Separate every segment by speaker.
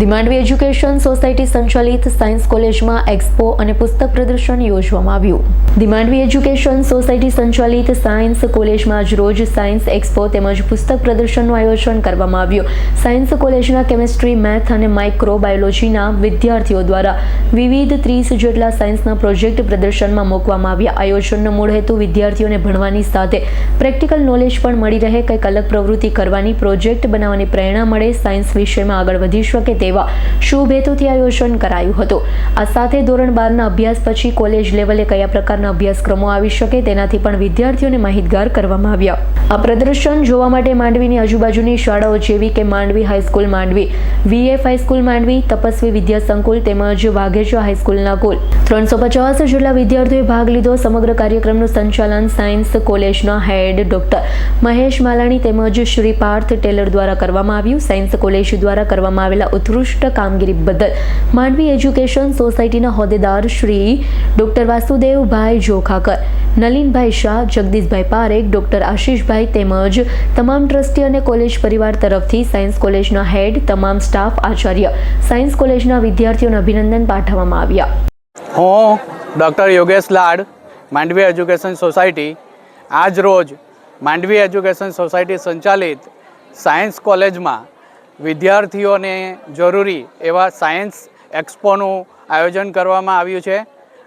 Speaker 1: Mandvi education society સંચાલિત science કોલેજમાં expo અને પુસ્તક પ્રદર્શન યોજવામાં આવ્યું. માંડવી એજ્યુકેશન સોસાયટી સંચાલિત સાયન્સ કોલેજમાં આજ રોજ સાયન્સ એક્સપો તેમજ પુસ્તક પ્રદર્શનનું આયોજન કરવામાં આવ્યું. સાયન્સ કોલેજના કેમિસ્ટ્રી, મેથ અને માઇક્રોબાયોલોજીના વિદ્યાર્થીઓ દ્વારા વિવિધ ત્રીસ જેટલા સાયન્સના પ્રોજેક્ટ પ્રદર્શનમાં મૂકવામાં આવ્યા. આયોજનનો મૂળ હેતુ વિદ્યાર્થીઓને ભણવાની સાથે પ્રેક્ટિકલ નોલેજ પણ મળી રહે, કંઈક અલગ પ્રવૃત્તિ કરવાની, પ્રોજેક્ટ બનાવવાની પ્રેરણા મળે, સાયન્સ વિષયમાં આગળ વધી શકે તેવા શુભ હેતુથી આયોજન કરાયું હતું. આ સાથે ધોરણ બારના અભ્યાસ પછી કોલેજ લેવલે કયા પ્રકારના અભ્યાસક્રમો આવી શકે તેનાથી પણ વિદ્યાર્થીઓને માહિતગાર કરવામાં આવ્યા. આ પ્રદર્શન જોવા માટે માંડવીની આજુબાજુની શાળાઓ જેવી કે Mandvi high school Mandvi VF high school Mandvi, Tapasvi Vidya Sankul તેમજ વાઘેશ્વર હાઈસ્કૂલના કુલ. ત્રણસો પચાસ જેટલા વિદ્યાર્થીઓએ ભાગ લીધો. સમગ્ર કાર્યક્રમનું સંચાલન સાયન્સ કોલેજના હેડ ડોક્ટર મહેશ માલાણી તેમજ શ્રી પાર્થ ટેલર દ્વારા કરવામાં આવ્યું. સાયન્સ કોલેજ દ્વારા કરવામાં આવેલા ઉત્કૃષ્ટ કામગીરી બદલ માંડવી એજ્યુકેશન સોસાયટીના હોદ્દેદાર શ્રી ડોક્ટર વાસુદેવભાઈ જોખાકર, નલિનભાઈ શાહ, જગદીશભાઈ પારેખ, ડોક્ટર આશીષભાઈ તેમજ તમામ ટ્રસ્ટી અને કોલેજ પરિવાર તરફથી સાયન્સ કોલેજના હેડ, તમામ સ્ટાફ, આચાર્ય, સાયન્સ કોલેજના વિદ્યાર્થીઓને અભિનંદન પાઠવવામાં આવ્યા.
Speaker 2: હું ડૉક્ટર યોગેશ લાડ, માંડવી એજ્યુકેશન સોસાયટી, આજ રોજ માંડવી એજ્યુકેશન સોસાયટી સંચાલિત સાયન્સ કોલેજમાં વિદ્યાર્થીઓને જરૂરી એવા સાયન્સ એક્સપોનું આયોજન કરવામાં આવ્યું છે.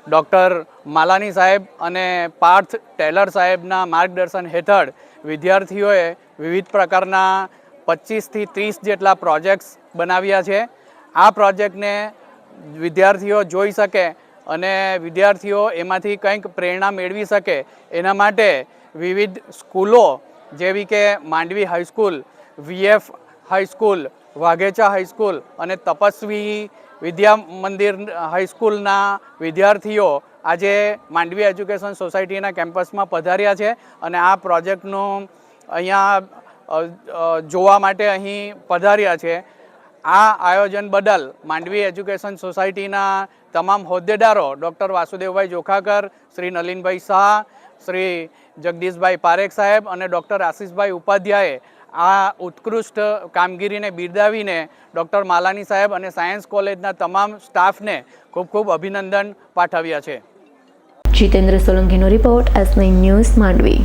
Speaker 2: ડૉક્ટર માલાની સાહેબ અને પાર્થ ટેલર સાહેબના માર્ગદર્શન હેઠળ વિદ્યાર્થીઓએ વિવિધ પ્રકારના પચીસથી ત્રીસ જેટલા પ્રોજેક્ટ્સ બનાવ્યા છે. આ પ્રોજેક્ટને વિદ્યાર્થીઓ જોઈ શકે અને વિદ્યાર્થીઓ એમાંથી કંઈક પ્રેરણા મેળવી શકે. એના માટે વિવિધ સ્કૂલો જેવી કે Mandvi high school VF high school Vaghecha high school અને તપસ્વી વિદ્યા મંદિર હાઈસ્કૂલના વિદ્યાર્થીઓ આજે માંડવી એજ્યુકેશન સોસાયટીના કેમ્પસમાં પધાર્યા છે અને આ પ્રોજેક્ટનું અહીંયા જોવા માટે અહીં પધાર્યા છે. આ આયોજન બદલ માંડવી એજ્યુકેશન સોસાયટીના તમામ હોદ્દેદારો ડૉક્ટર વાસુદેવભાઈ જોખાકર, શ્રી નલિનભાઈ શાહ, શ્રી જગદીશભાઈ પારેખ સાહેબ અને ડૉક્ટર આશીષભાઈ ઉપાધ્યાયે આ ઉત્કૃષ્ટ કામગીરીને બિરદાવીને ડૉક્ટર માલાની સાહેબ અને સાયન્સ કોલેજના તમામ સ્ટાફને ખૂબ ખૂબ અભિનંદન પાઠવ્યા છે.
Speaker 1: Jitendra સોલંકીનો report S nine news Mandvi.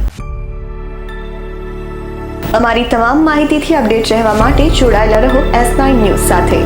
Speaker 3: અમારી તમામ માહિતીથી અપડેટ રહેવા માટે જોડાયેલા રહો એસ નાઇન ન્યૂઝ સાથે.